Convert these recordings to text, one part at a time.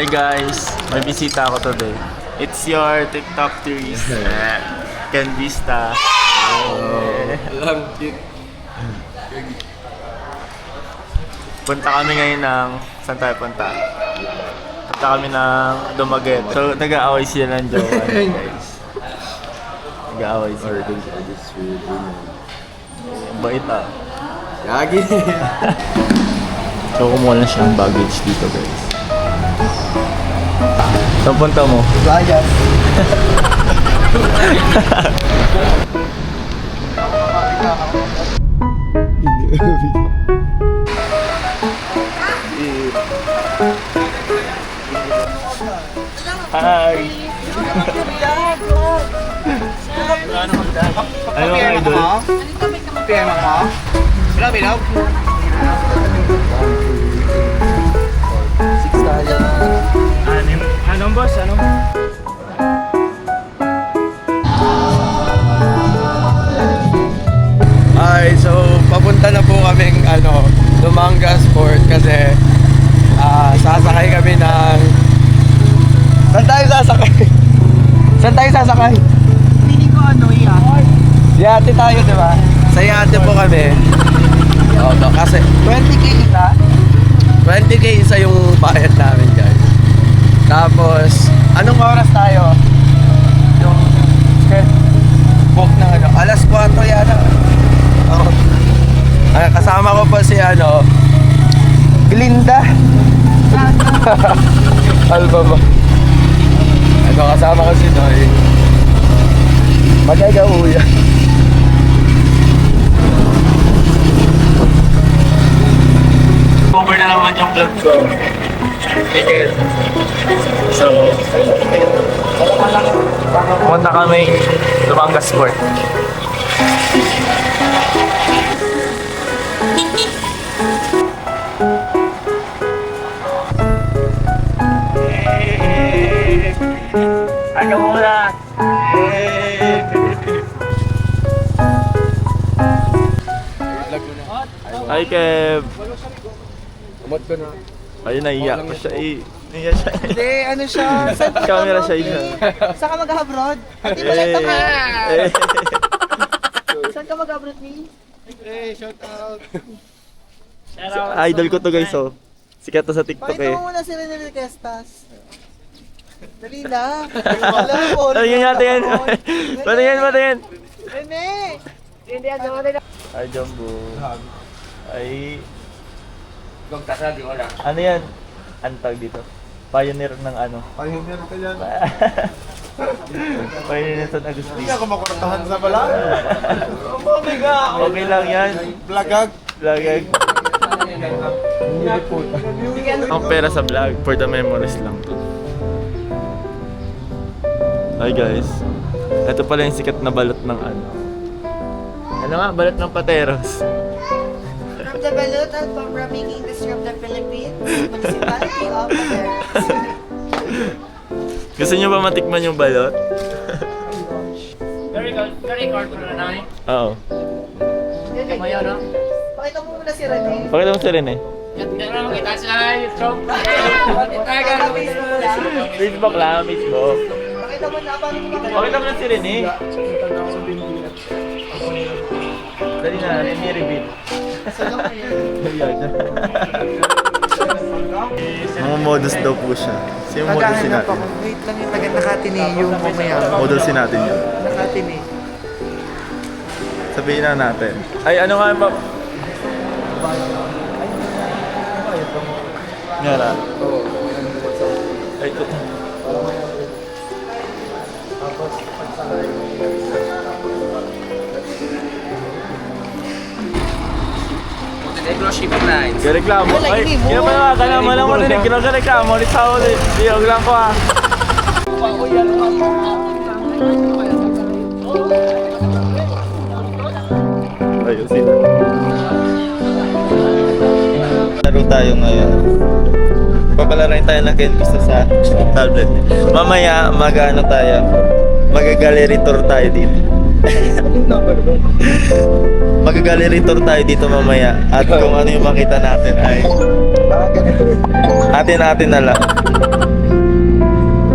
Hi guys, may bisita ako today. It's your TikTok tourist, Ken Vista. Lang cute. Punta kami ngayon ng, saan tayo punta? Punta kami ng Dumaguete. So, nag-aaway sila ng jowa guys. Nag-aaway sila. Ang bait ah. Yagi. So, kumuha lang siyang baggage dito guys. Saan punta mo? Sayas. Hi! Ano ang idol? PM ako. Wala, bilaw. Six tayo. Anong boss? Anong? Ay, so papunta na po kaming ano, Lumanga Sport kasi ah sasakay kami ng Saan tayo sasakay? Saan tayo sasakay? Hindi ko ano yan. Yate tayo, di ba? Sa yate po kami. Oo, kasi 20k isa? 20k isa yung bayad namin. Tapos, anong oras tayo? Yung book na ano, alas 4 yata. Oo. Ay, kasama ko pa si ano, Glinda. Alba ba? Ito kasama ko si Noy. Magagauya. Over na naman yung vlog ko. So, punta kami Lumanga Sport. Ano muna? Hi Kev! Umot ko na. Ayun, naiyak pa siya eh. Naiyak siya. Hindi, ano siya? Saan ka Camera siya siya. Saan ka mag-abroad? Hindi Eh, siya ka? eh. Saan ka mag-abroad ni? Idol ko to guys oh. Sikat to sa TikTok Pakita eh. mo muna si Rene Requestas. Dali na. Wala po. Patingin natin yan. Patingin, patingin. Rene! Hindi, ano mo nila. Ay, Jumbo. Ay, Gog tasabi ko lang. ano yan? Antag dito. Pioneer ng ano. Pioneer ka yan. Pioneer San Agustin. Hindi ako makortahan sa bala. Okay lang yan. Blagag. Vlogag. Ang pera sa vlog for the memories lang to. Hi guys. Ito pala yung sikat na balot ng ano. Ano nga? Balot ng pateros. From the Balut Alfombra making this from the Philippines, Gusto nyo ba matikman yung balot? Ka-record ko na na eh. Oo. Kamayo, no? Pakita mo muna si Rene. Pakita mo sa eh. Yan yan na makita sila na mo muna. Facebook lang, Facebook. Pakita mo na, paano mo? Pakita mo na si Rene. Dali na, Rene reveal. Ayan. Mga modus daw po siya. Sino modusin Naghahanap natin? ako. Wait lang yung taga Nakatini yung mamaya. Modusin natin yun. Nakatini. Sabihin na natin. Ay, ano nga ba? Ngara. Ay, ito. Montenegro shipping lines. Gareklamo. Ay, hindi mo. kaya pala ka naman lang ulit. Sa ulit. Iyog lang ko ah. Ayun sila. Laro tayo ngayon. Papalarin tayo ng Ken Gusto sa tablet. Mamaya, mag-ano tayo. Mag-gallery tour tayo dito. Mag-gallery tour tayo dito mamaya. At kung ano yung makita natin ay atin-atin na lang.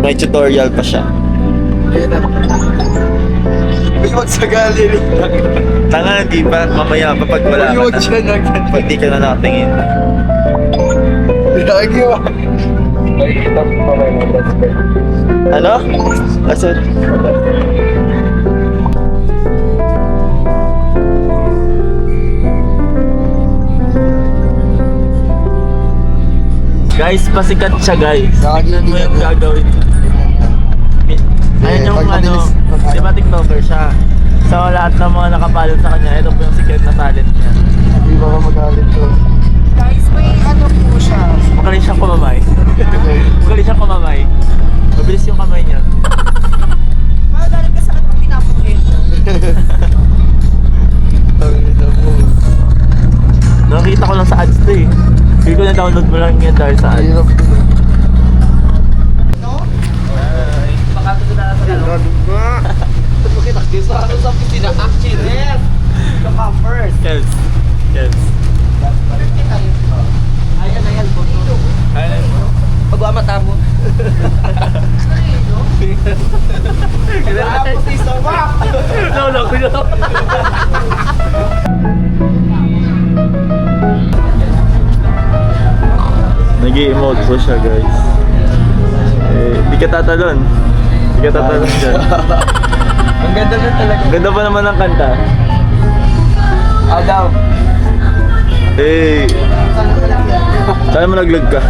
May tutorial pa siya. Biwag sa gallery. Tanga, di ba? Mamaya pa pag wala ka na. siya na Pag di ka na nakatingin. Lagi ba? Nakikita mo pa Guys, pasikat siya guys. Tignan mo yung gagawin. Ayan yung ano, di ba TikToker siya? So lahat ng mga nakapalo sa kanya, ito po yung secret na talent niya. Hindi ba ka magalit ko? Guys, may ano po siya. Magaling siyang kumamay. Na-download mo lang yan dahil sa ads. Hirap ko na. No? Kels. Kels. Ayan, ayan. Ayan. Pagwa mata mo. No, no, no. Nag-i-emote po siya guys. Eh, di ka tatalon. Di ka tatalon dyan. Ang ganda na talaga. Ganda pa naman ng kanta. Adam. Eh, sana mo naglag ka.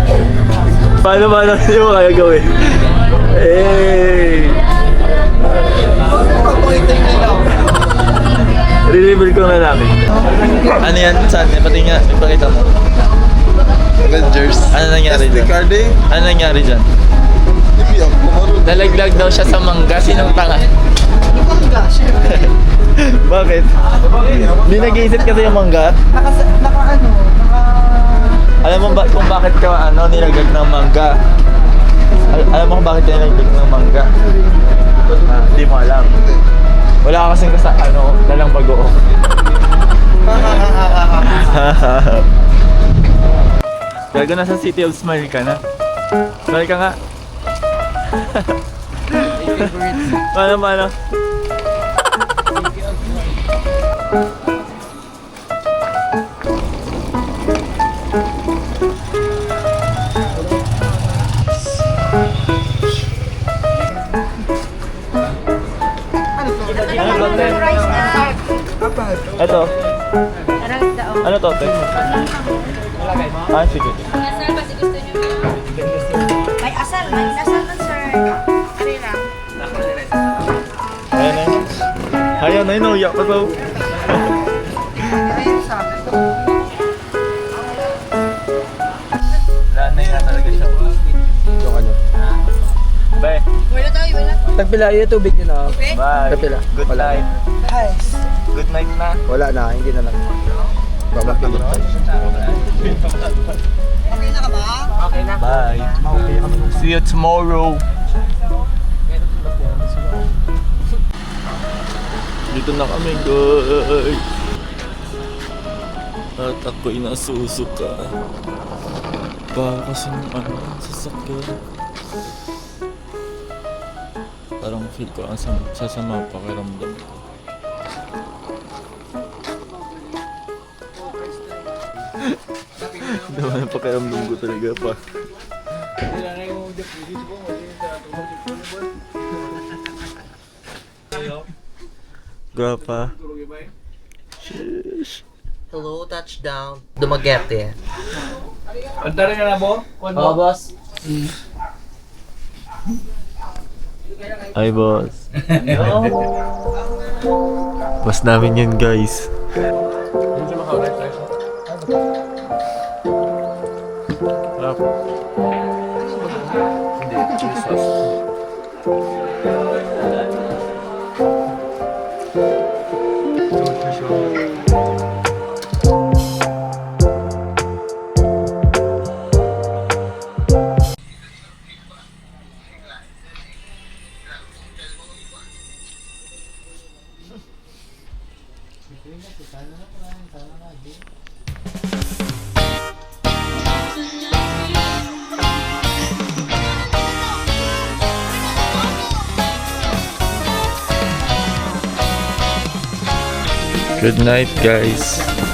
Paano paano hindi mo kaya gawin? Eh, re-reveal ko na namin. Ano yan? Saan? Pati nga, ipakita mo. Avengers. Ano nangyari dyan? Carding. Ano nangyari dyan? Hindi ako kumarun. Nalaglag daw siya sa mangga. Sinong tanga? Mangga, syempre. Bakit? Hindi nag-iisip kasi yung mangga. Naka, naka ano, naka... Alam mo ba kung bakit ka ano, nilaglag ng mangga? Al- alam mo kung bakit nilaglag ng mangga? Ah, Hindi mo alam. Wala ka kasing kasa, ano, dalang bagoong. Gago na sa City of Smile ka na. Smile ka nga. paano, paano? Ano to, Te? Rice na. Ito. Rice daw. Ano to, Te? Ah, sige. May asal, may asal na sir. Ano lang? Ayan na yun. Ayan na yun, uyak pa daw. Ayun sa akin. Wala na yun talaga siya. Yung ano. Bye. Wala tayo, wala. Tagpila yung tubig yun ah. Bye. Kapila. Good Wala. night. Good night na. Wala na, hindi na lang. Babakilot tayo. Okay na ka ba? Okay na. Bye. See you tomorrow. Dito na kami, guys. At ako'y nasusuka. Para kasi ng ano, sasakyan. Parang feel ko ang sam- sasama pakiramdam ko. Dawa na pakiramdam ko talaga pa. Grapa. Sheesh. Hello, touchdown. Dumaguete. Oo, boss. Ay, boss. boss namin yun, guys. 근데 줄수 없어. 잠깐 다시 와. Good night, guys.